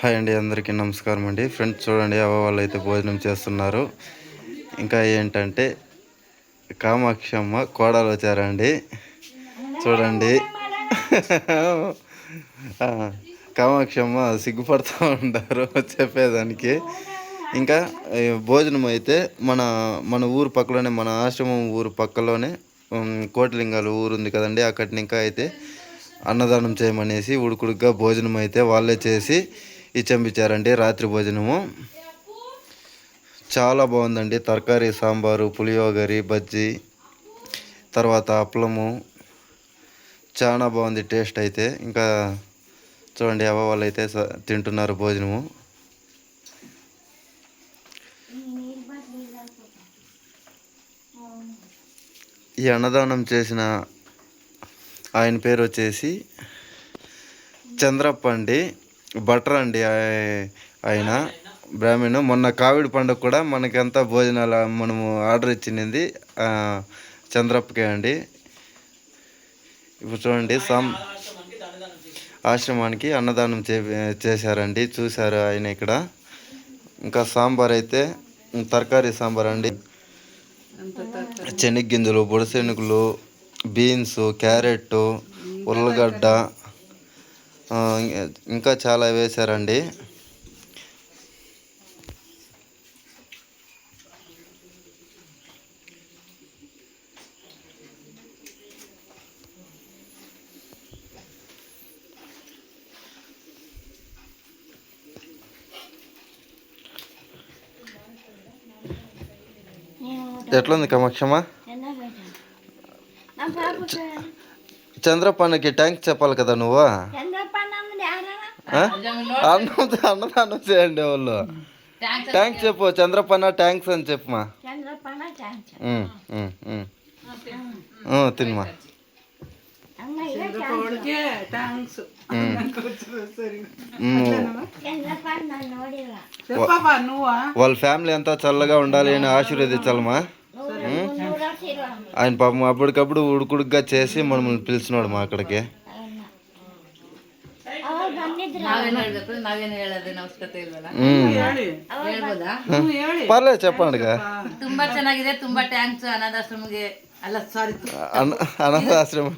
Hi అండి అందరికీ నమస్కారం అండి. ఫ్రెండ్స్ చూడండి అవ్వ వాళ్ళు అయితే భోజనం చేస్తున్నారు. ఇంకా ఏంటంటే కామాక్షి అమ్మ కోడలు వచ్చారండి. చూడండి. కామాక్షి అమ్మ సిగ్గుపడుతూ ఉంటారు చెప్పేదానికి. ఇంకా భోజనం అయితే మన మన ఊరు పక్కలోనే మన ఆశ్రమం ఊరు పక్కలోనే కోటిలింగాలు ఊరు ఉంది కదండి అక్కడిని ఇంకా అయితే అన్నదానం చేయమనేసి ఉడుకుడుగ్గా భోజనం అయితే వాళ్ళే చేసి ఇచ్చంపించారండి రాత్రి భోజనము. చాలా బాగుందండి. తరకారీ సాంబారు పులియోగరి బజ్జీ తర్వాత అప్పలము. చాలా బాగుంది టేస్ట్ అయితే. ఇంకా చూడండి అవ్వ వాళ్ళు అయితే తింటున్నారు భోజనము. ఈ అన్నదానం చేసిన ఆయన పేరు వచ్చేసి చంద్రప్ప అండి బటర్ అండి ఆయ- ఆయన బ్రాహ్మణు మొన్న కావిడి పండుగ కూడా మనకంతా భోజనాలు మనము ఆర్డర్ ఇచ్చింది చంద్రప్పకే అండి. ఇప్పుడు చూడండి సాం ఆశ్రమానికి అన్నదానం చే చేశారండి చూశారు ఆయన ఇక్కడ. ఇంకా సాంబార్ అయితే తరకారీ సాంబార్ అండి. శనగ్గింజలు బుడశెనుగులు బీన్స్ క్యారెట్ ఉల్లగడ్డ ఇంకా చాలా వేశారండి. ఎట్లుంది కమక్షమా చంద్రపన్నకి ట్యాంక్స్ చెప్పాలి కదా నువ్వు? అన్నం అన్నదానం చేయండి వాళ్ళు ట్యాంక్స్ చెప్పు చంద్రపన్న ట్యాంక్స్ అని చెప్పుమా తినమా. వాళ్ళ ఫ్యామిలీ అంతా చల్లగా ఉండాలి అని ఆశీర్వదించాలమ్మా. ఆయన పాపం అప్పటికప్పుడు ఉడుకుడుగ్గా చేసి మనల్ని పిలిచినాడు మా అక్కడికి ನಾವೇನು ಹೇಳ್ಬೇಕು ನಾವೇನು ಹೇಳೋದು ಅವಶ್ಯಕತೆ ಇಲ್ವಲ್ಲ ఉమ్. ಹೇಳಿ ಹೇಳ್ಬೋದಾ ನೀವು ಹೇಳಿ పర్లేదు చెప్పండిగా ತುಂಬಾ ಚೆನ್ನಾಗಿದೆ ತುಂಬಾ ಟ್ಯಾಂಕ್ಸ್ ಅನಾಥಾಶ್ರಮಕ್ಕೆ ಅಲ್ಲ ಸಾರಿ అన్న అనాథాశ్రమం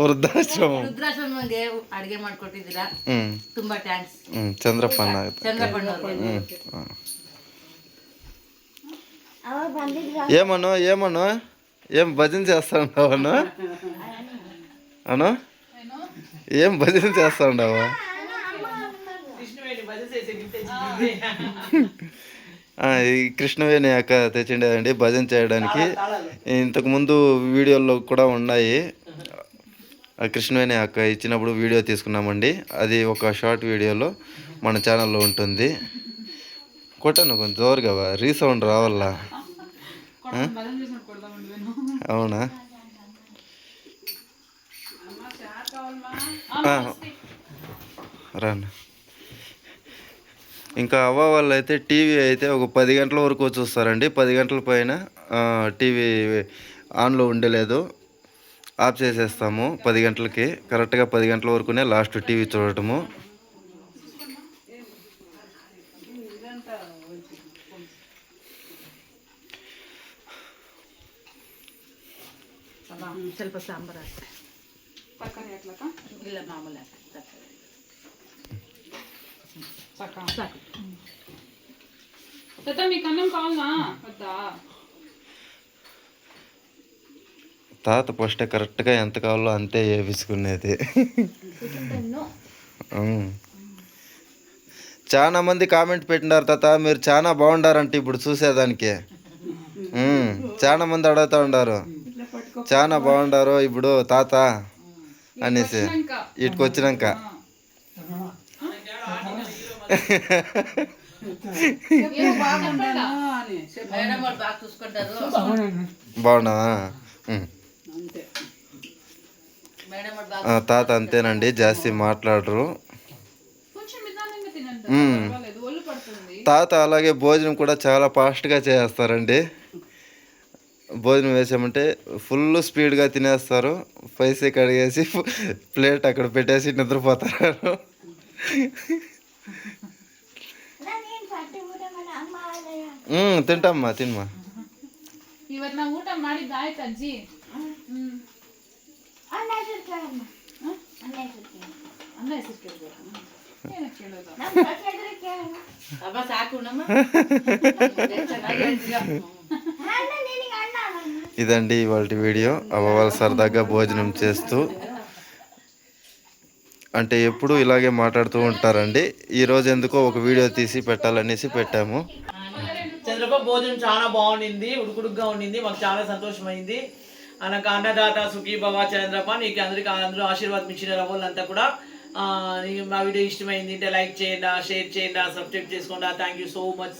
వృద్ధాశ్రమం ರುದ್ರಾಶ್ರಮಕ್ಕೆ ಅಡಿಗೆ ಮಾಡ್ಕೊಟ್ಟಿದ್ದೀರಾ ఉమ్, ತುಂಬಾ ಟ್ಯಾಂಕ್ಸ್ ఉమ్, చంద్రపన్న ಚಂದ್ರಪ್ಪಣ್ಣವ್ರಿಗೆ ఉమ్, ఆ. ఏమను ఏమను? ఏం భజన చేస్తాండావు అను? అను? ఏం భజన చేస్తాండావు? కృష్ణవేణి అక్క తెచ్చిండేదండి భజన చేయడానికి. ఇంతకుముందు వీడియోల్లో కూడా ఉన్నాయి. ఆ కృష్ణవేణి అక్క ఇచ్చినప్పుడు వీడియో తీసుకున్నామండి. అది ఒక షార్ట్ వీడియోలో మన ఛానల్లో ఉంటుంది. కొట్టను కొంచెం జోరుగా రీసౌండ్ రావాలా? అవునా? ఆ. రాను. ఇంకా అవ్వ వాళ్ళు అయితే టీవీ అయితే ఒక పది గంటల వరకు చూస్తారండి. పది గంటల పైన టీవీ ఆన్లో ఉండలేదు. ఆఫ్ చేసేస్తాము పది గంటలకి. కరెక్ట్గా పది గంటల వరకునే లాస్ట్ టీవీ చూడటము. ಸ್ವಲ್ಪ ಸಾಂಬಾರು ಇಲ್ಲ ಮಾಮೂಲಿ ಸಾಕು తాత మీకు అన్నం కావాలనా వద్దా తాత ఫస్ట్ కరెక్ట్గా ఎంత కావాలో అంతే వేపించుకునేది ఉమ్. చాలా మంది కామెంట్ పెట్టినారు తాత మీరు చాలా బాగుండారంట ఇప్పుడు చూసేదానికి ఉమ్, చాలా మంది అడుగుతా ఉండారు చాలా బాగుండారు ఇప్పుడు తాత అనేసి. ఇటుకు వచ్చినాక బాగున్నా తాత అంతేనండి జాస్తి మాట్లాడరు. తాత అలాగే భోజనం కూడా చాలా ఫాస్ట్గా చేస్తారండి. భోజనం వేసామంటే ఫుల్ స్పీడ్గా తినేస్తారు పైసే కడిగేసి ప్లేట్ అక్కడ పెట్టేసి నిద్రపోతారు మ్మ్, తింటామ్మా తినమ్మా ಇವತ್ ನಾ ಊಟ ఇదండి ఇవాళ వీడియో. అవ్వాలి సరదాగా భోజనం చేస్తూ అంటే ఎప్పుడు ఇలాగే మాట్లాడుతూ ఉంటారండి. ఈరోజు ఎందుకో ఒక వీడియో తీసి పెట్టాలనేసి పెట్టాము. చంద్రబాబు భోజనం చాలా బాగుండింది ఉడుకుడుగ్గా ఉండింది మాకు చాలా సంతోషమైంది. అనకు అన్నదాత సుఖీ బాబా చంద్రప్ప నీకు అందరికి అందరూ ఆశీర్వాదం ఇచ్చిన వాళ్ళంతా కూడా నీకు మా వీడియో ఇష్టమైంది అంటే లైక్ చేయండి షేర్ చేయండి సబ్స్క్రైబ్ చేసుకోండి. Thank you so much.